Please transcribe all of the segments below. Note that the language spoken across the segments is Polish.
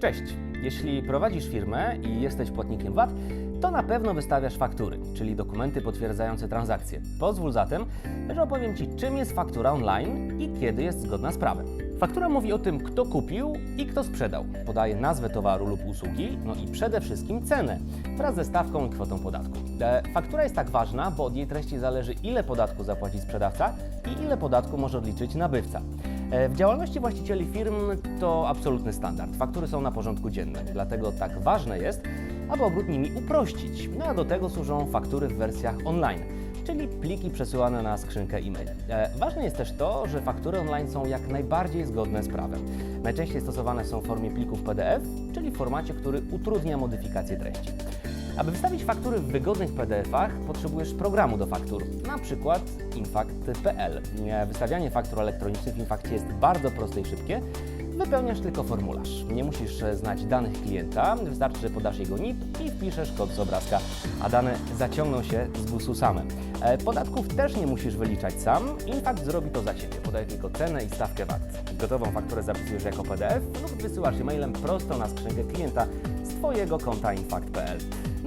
Cześć! Jeśli prowadzisz firmę i jesteś płatnikiem VAT, to na pewno wystawiasz faktury, czyli dokumenty potwierdzające transakcje. Pozwól zatem, że opowiem Ci, czym jest faktura online i kiedy jest zgodna z prawem. Faktura mówi o tym, kto kupił i kto sprzedał. Podaje nazwę towaru lub usługi, no i przede wszystkim cenę, wraz ze stawką i kwotą podatku. E, Faktura jest tak ważna, bo od jej treści zależy, ile podatku zapłaci sprzedawca i ile podatku może odliczyć nabywca. E, W działalności właścicieli firm to absolutny standard. Faktury są na porządku dziennym, dlatego tak ważne jest, aby obrót nimi uprościć. No a do tego służą faktury w wersjach online, czyli pliki przesyłane na skrzynkę e-mail. E, Ważne jest też to, że faktury online są jak najbardziej zgodne z prawem. Najczęściej stosowane są w formie plików PDF, czyli w formacie, który utrudnia modyfikację treści. Aby wystawić faktury w wygodnych PDF-ach, potrzebujesz programu do faktur, na przykład infact.pl. Nie, Wystawianie faktur elektronicznych w Infakcie jest bardzo proste i szybkie. Wypełniasz tylko formularz. Nie musisz znać danych klienta, wystarczy, że podasz jego NIP i wpiszesz kod z obrazka, a dane zaciągną się z GUS-u same. Podatków też nie musisz wyliczać sam, Infakt zrobi to za Ciebie. Podaje tylko cenę i stawkę VAT. Gotową fakturę zapisujesz jako PDF lub wysyłasz e-mailem prosto na skrzynkę klienta z Twojego konta infakt.pl.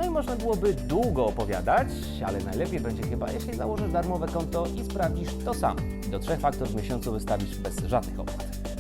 No i można byłoby długo opowiadać, ale najlepiej będzie chyba, jeśli założysz darmowe konto i sprawdzisz to sam. Do trzech faktur w miesiącu wystawisz bez żadnych opłat.